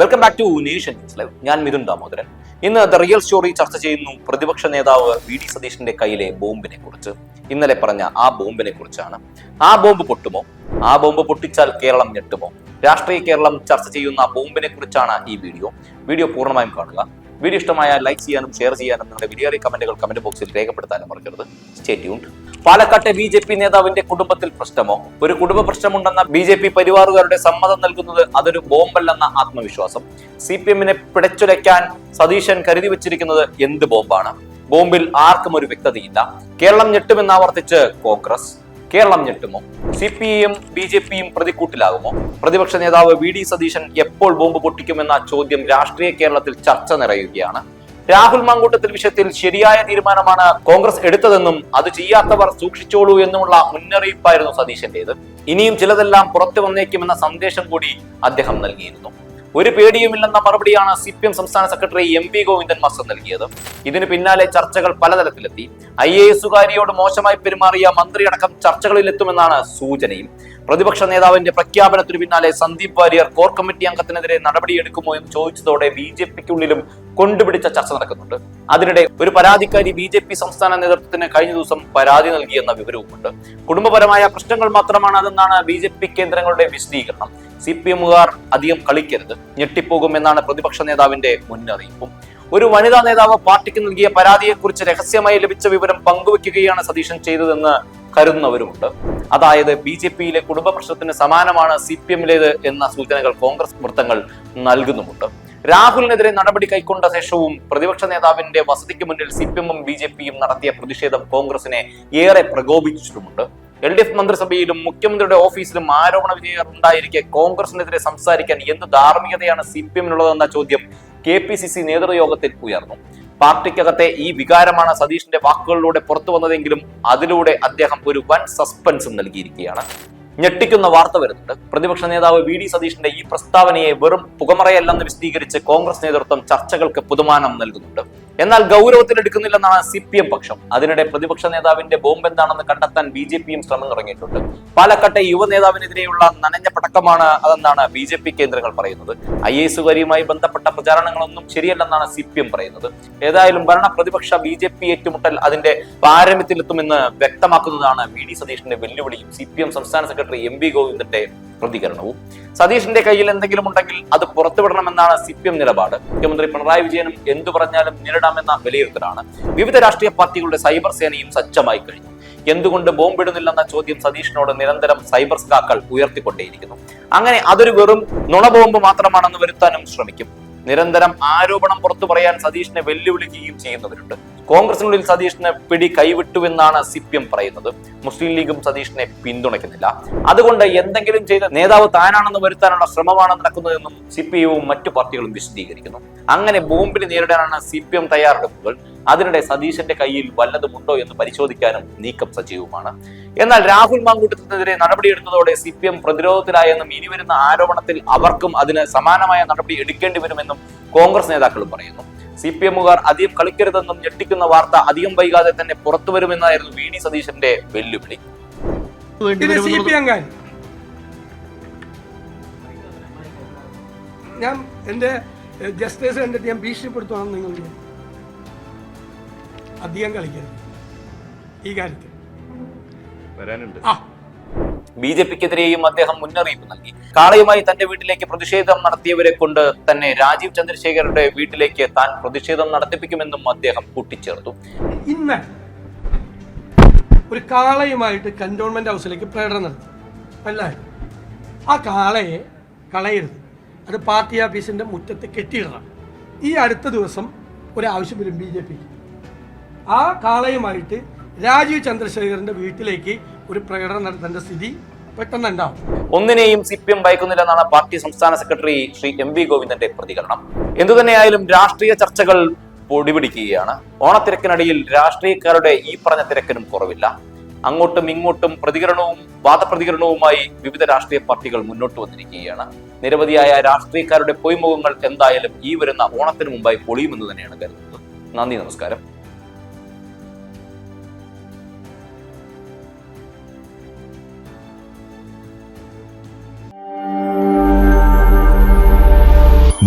Welcome back to nation news live ഞാൻ മിഥുൻ ദാമോദരൻ. ഇന്ന് the real story ചർച്ച ചെയ്യുന്നു പ്രതിപക്ഷ നേതാവ് വി ഡി സതീഷിന്റെ കയ്യിലെ ബോംബിനെ കുറിച്ച്. ഇന്നലെ പറഞ്ഞ ആ ബോംബിനെ കുറിച്ചാണ്. ആ ബോംബ് പൊട്ടുമോ? ആ ബോംബ് പൊട്ടിച്ചാൽ കേരളം ഞെട്ടുമോ? രാഷ്ട്രീയ കേരളം ചർച്ച ചെയ്യുന്ന ബോംബിനെ കുറിച്ചാണ് ഈ വീഡിയോ. വീഡിയോ പൂർണമായും കാണുക. വീഡിയോ ഇഷ്ടമായ ലൈക്ക് ചെയ്യാനും ഷെയർ ചെയ്യാനും നിങ്ങളുടെ വിലയേറിയ കമന്റുകൾ കമന്റ് ബോക്സിൽ രേഖപ്പെടുത്താനും മറക്കരുത്. സ്റ്റേ പാലക്കാട്ടെ ബി ജെ പി നേതാവിന്റെ കുടുംബത്തിൽ പ്രശ്നമോ? ഒരു കുടുംബ പ്രശ്നമുണ്ടെന്ന ബി ജെ പി പരിവാറുകാരുടെ സമ്മതം നൽകുന്നത് അതൊരു ബോംബല്ലെന്ന ആത്മവിശ്വാസം. സി പി എമ്മിനെ പിടച്ചുലയ്ക്കാൻ സതീശൻ കരുതി വെച്ചിരിക്കുന്നത് എന്ത് ബോംബാണ്? ബോംബിൽ ആർക്കും ഒരു വ്യക്തതയില്ല. കേരളം ഞെട്ടുമെന്ന് ആവർത്തിച്ച് കോൺഗ്രസ്. കേരളം ഞെട്ടുമോ? സി പി ഐയും ബി ജെ പിയും പ്രതിക്കൂട്ടിലാകുമോ? പ്രതിപക്ഷ നേതാവ് വി ഡി സതീശൻ എപ്പോൾ ബോംബ് പൊട്ടിക്കുമെന്ന ചോദ്യം രാഷ്ട്രീയ കേരളത്തിൽ ചർച്ച നിറയുകയാണ്. രാഹുൽ മാങ്കൂട്ടത്തിൽ വിഷയത്തിൽ ശരിയായ തീരുമാനമാണ് കോൺഗ്രസ് എടുത്തതെന്നും അത് ചെയ്യാത്തവർ സൂക്ഷിച്ചോളൂ എന്നുമുള്ള മുന്നറിയിപ്പായിരുന്നു സതീശന്റേത്. ഇനിയും ചിലതെല്ലാം പുറത്തു വന്നേക്കുമെന്ന സന്ദേശം കൂടി അദ്ദേഹം നൽകിയിരുന്നു. ഒരു പേടിയുമില്ലെന്ന മറുപടിയാണ് സി പി എം സംസ്ഥാന secretary M P Govindan master നൽകിയത്. ഇതിന് പിന്നാലെ ചർച്ചകൾ പലതരത്തിലെത്തി. ഐ എ എസുകാരിയോട് മോശമായി പെരുമാറിയ മന്ത്രി അടക്കം ചർച്ചകളിലെത്തുമെന്നാണ് സൂചനയും. പ്രതിപക്ഷ നേതാവിന്റെ പ്രഖ്യാപനത്തിനു പിന്നാലെ സന്ദീപ് വാര്യർ കോർ കമ്മിറ്റി അംഗത്തിനെതിരെ നടപടിയെടുക്കുമോ എന്ന് ചോദിച്ചതോടെ ബി ജെ പിക്കുള്ളിലും കൊണ്ടുപിടിച്ച ചർച്ച നടക്കുന്നുണ്ട്. അതിനിടെ ഒരു പരാതിക്കാരി ബി ജെ പി സംസ്ഥാന നേതൃത്വത്തിന് കഴിഞ്ഞ ദിവസം പരാതി നൽകിയെന്ന വിവരവുമുണ്ട്. കുടുംബപരമായ പ്രശ്നങ്ങൾ മാത്രമാണ് അതെന്നാണ് ബി ജെ പി കേന്ദ്രങ്ങളുടെ വിശദീകരണം. സി പി എമ്മുകാർ അധികം കളിക്കരുത് ഞെട്ടിപ്പോകുമെന്നാണ് പ്രതിപക്ഷ നേതാവിന്റെ മുന്നറിയിപ്പും. ഒരു വനിതാ നേതാവ് പാർട്ടിക്ക് നൽകിയ പരാതിയെക്കുറിച്ച് രഹസ്യമായി ലഭിച്ച വിവരം പങ്കുവെക്കുകയാണ് സതീശൻ ചെയ്തതെന്ന് കരുതുന്നവരുമുണ്ട്. അതായത് ബി ജെ പിയിലെ കുടുംബ പ്രശ്നത്തിന് സമാനമാണ് സി പി എമ്മിലേത് എന്ന സൂചനകൾ കോൺഗ്രസ് വൃത്തങ്ങൾ നൽകുന്നുമുണ്ട്. രാഹുലിനെതിരെ നടപടി കൈക്കൊണ്ട ശേഷവും പ്രതിപക്ഷ നേതാവിന്റെ വസതിക്ക് മുന്നിൽ സി പി എമ്മും ബി ജെ പിയും നടത്തിയ പ്രതിഷേധം കോൺഗ്രസിനെ ഏറെ പ്രകോപിച്ചിട്ടുമുണ്ട് എൽ ഡി എഫ് മന്ത്രിസഭയിലും മുഖ്യമന്ത്രിയുടെ ഓഫീസിലും ആരോപണ വിധേയർ ഉണ്ടായിരിക്കെ കോൺഗ്രസിനെതിരെ സംസാരിക്കാൻ എന്ത് ധാർമ്മികതയാണ് സി പി എമ്മിനുള്ളതെന്ന ചോദ്യം കെ പി സി സി നേതൃയോഗത്തിൽ ഉയർന്നു. പാർട്ടിക്കകത്തെ ഈ വികാരമാണ് സതീഷിന്റെ വാക്കുകളിലൂടെ പുറത്തു വന്നതെങ്കിലും അതിലൂടെ അദ്ദേഹം ഒരു വൻ സസ്പെൻസും നൽകിയിരിക്കുകയാണ് ഞെട്ടിക്കുന്ന വാർത്ത വരുന്നുണ്ട്. പ്രതിപക്ഷ നേതാവ് വി ഡി സതീഷിന്റെ ഈ പ്രസ്താവനയെ വെറും പുകമറയല്ലെന്ന് വിശദീകരിച്ച് കോൺഗ്രസ് നേതൃത്വം ചർച്ചകൾക്ക് പുതുമാനം നൽകുന്നുണ്ട്. എന്നാൽ ഗൗരവത്തിലെടുക്കുന്നില്ലെന്നാണ് സി പി എം പക്ഷം. അതിനിടെ പ്രതിപക്ഷ നേതാവിന്റെ ബോംബ് എന്താണെന്ന് കണ്ടെത്താൻ ബി ജെ പിയും ശ്രമം തുടങ്ങിയിട്ടുണ്ട് പാലക്കാട്ടെ യുവ നേതാവിനെതിരെയുള്ള നനഞ്ഞ പടക്കമാണ് അതെന്നാണ് ബി ജെ പി കേന്ദ്രങ്ങൾ പറയുന്നത്. ഐ എസുകാരിയുമായി ബന്ധപ്പെട്ട പ്രചാരണങ്ങളൊന്നും ശരിയല്ലെന്നാണ് സി പി എം പറയുന്നത്. ഏതായാലും ഭരണ പ്രതിപക്ഷ ബി ജെ പി ഏറ്റുമുട്ടൽ അതിന്റെ പാരമ്യത്തിലെത്തുമെന്ന് വ്യക്തമാക്കുന്നതാണ് വി ഡി സതീഷിന്റെ വെല്ലുവിളിയും. സി പി എം സംസ്ഥാന സെക്രട്ടറി എം വി ഗോവിന്ദന്റെ പ്രതികരണവും. സതീഷിന്റെ കയ്യിൽ എന്തെങ്കിലും ഉണ്ടെങ്കിൽ അത് പുറത്തുവിടണമെന്നാണ് സി പി എം നിലപാട്. മുഖ്യമന്ത്രി പിണറായി വിജയനും എന്തു പറഞ്ഞാലും നേരിടാമെന്ന വിലയിരുത്തലാണ്. വിവിധ രാഷ്ട്രീയ പാർട്ടികളുടെ സൈബർ സേനയും സജ്ജമായി കഴിഞ്ഞു. എന്തുകൊണ്ട് ബോംബിടുന്നില്ലെന്ന ചോദ്യം സതീഷിനോട് നിരന്തരം സൈബർ സ്കാക്കൾ ഉയർത്തിക്കൊണ്ടേയിരിക്കുന്നു. അങ്ങനെ അതൊരു വെറും നുണബോംബ് മാത്രമാണെന്ന് വരുത്താനും ശ്രമിക്കും. നിരന്തരം ആരോപണം പുറത്തു പറയാൻ സതീഷിനെ വെല്ലുവിളിക്കുകയും ചെയ്യുന്നവരുണ്ട്. കോൺഗ്രസിനുള്ളിൽ സതീഷിന് പിടി കൈവിട്ടുവെന്നാണ് സി പി എം പറയുന്നത്. മുസ്ലിം ലീഗും സതീഷിനെ പിന്തുണയ്ക്കുന്നില്ല. അതുകൊണ്ട് എന്തെങ്കിലും ചെയ്ത നേതാവ് താനാണെന്ന് വരുത്താനുള്ള ശ്രമമാണ് നടക്കുന്നതെന്നും സി പി ഐയും മറ്റു പാർട്ടികളും വിശദീകരിക്കുന്നു. അങ്ങനെ ബോംബിനെ നേരിടാനാണ് സി പി എം തയ്യാറെടുപ്പുകൾ. അതിനിടെ സതീശന്റെ കയ്യിൽ വല്ലതുമുണ്ടോ എന്ന് പരിശോധിക്കാനും നീക്കം സജീവമാണ്. എന്നാൽ രാഹുൽ മാങ്കൂട്ടത്തിനെതിരെ നടപടിയെടുത്തതോടെ സി പി എം പ്രതിരോധത്തിലായെന്നും ഇനി വരുന്ന ആരോപണത്തിൽ അവർക്കും അതിന് സമാനമായ നടപടി എടുക്കേണ്ടി വരുമെന്നും കോൺഗ്രസ് നേതാക്കളും പറയുന്നു. സി പി എമ്മുകാർ അധികം കളിക്കരുതെന്നും ഞെട്ടിക്കുന്ന വാർത്ത അധികം വൈകാതെ തന്നെ പുറത്തു വരുമെന്നായിരുന്നു വി ഡി സതീശന്റെ വെല്ലുവിളി. ഞാൻ എന്റെ ജസ്റ്റിസ് കണ്ടിട്ട് ഞാൻ ഭീഷണിപ്പെടുത്തുവാണെന്ന് നിങ്ങൾ. അധികം കളിക്കരുത്. ഈ കാര്യത്തിൽ. വരാനുണ്ട്. ആ. ബി ജെ പിക്കെതിരെയും അദ്ദേഹം മുന്നറിയിപ്പ് നൽകി. കാളയുമായി തന്റെ വീട്ടിലേക്ക് പ്രതിഷേധം നടത്തിയവരെ കൊണ്ട് തന്നെ രാജീവ് ചന്ദ്രശേഖരന്റെ വീട്ടിലേക്ക് താൻ പ്രതിഷേധം നടത്തിപ്പിക്കുമെന്നും അദ്ദേഹം കൂട്ടിച്ചേർത്തു. ഇന്ന് ഒരു കാളയുമായിട്ട് കന്റോൺമെന്റ് ഹൗസിലേക്ക് പ്രകടനം നടത്തി. അല്ലേ? ആ കാളയെ കളയരുത്. അത് പാർട്ടി ഓഫീസിന്റെ മുറ്റത്ത് കെട്ടിയിടണം. ഈ അടുത്ത ദിവസം ഒരാവശ്യം വരും ബി ജെ പിക്ക്. ആ കാളയുമായിട്ട് രാജീവ് ചന്ദ്രശേഖരന്റെ വീട്ടിലേക്ക് ഒരു പ്രകടനം നടത്തേണ്ട സ്ഥിതി പെട്ടെന്നുണ്ടാവും. ഒന്നിനെയും സി പി എം ഭയക്കുന്നില്ലെന്നാണ് പാർട്ടി സംസ്ഥാന സെക്രട്ടറി ശ്രീ എം വി ഗോവിന്ദന്റെ പ്രതികരണം. എന്തുതന്നെയായാലും രാഷ്ട്രീയ ചർച്ചകൾ പൊടിപിടിക്കുകയാണ്. ഓണത്തിരക്കിനിടയിൽ രാഷ്ട്രീയക്കാരുടെ ഈ പറഞ്ഞ തിരക്കിനും കുറവില്ല. അങ്ങോട്ടും ഇങ്ങോട്ടും പ്രതികരണവും വാദപ്രതികരണവുമായി വിവിധ രാഷ്ട്രീയ പാർട്ടികൾ മുന്നോട്ട് വന്നിരിക്കുകയാണ്. നിരവധിയായ രാഷ്ട്രീയക്കാരുടെ പൊയ്മുഖങ്ങൾ എന്തായാലും ഈ വരുന്ന ഓണത്തിന് മുമ്പായി പൊളിയുമെന്ന് തന്നെയാണ് കരുതുന്നത്. നന്ദി നമസ്കാരം.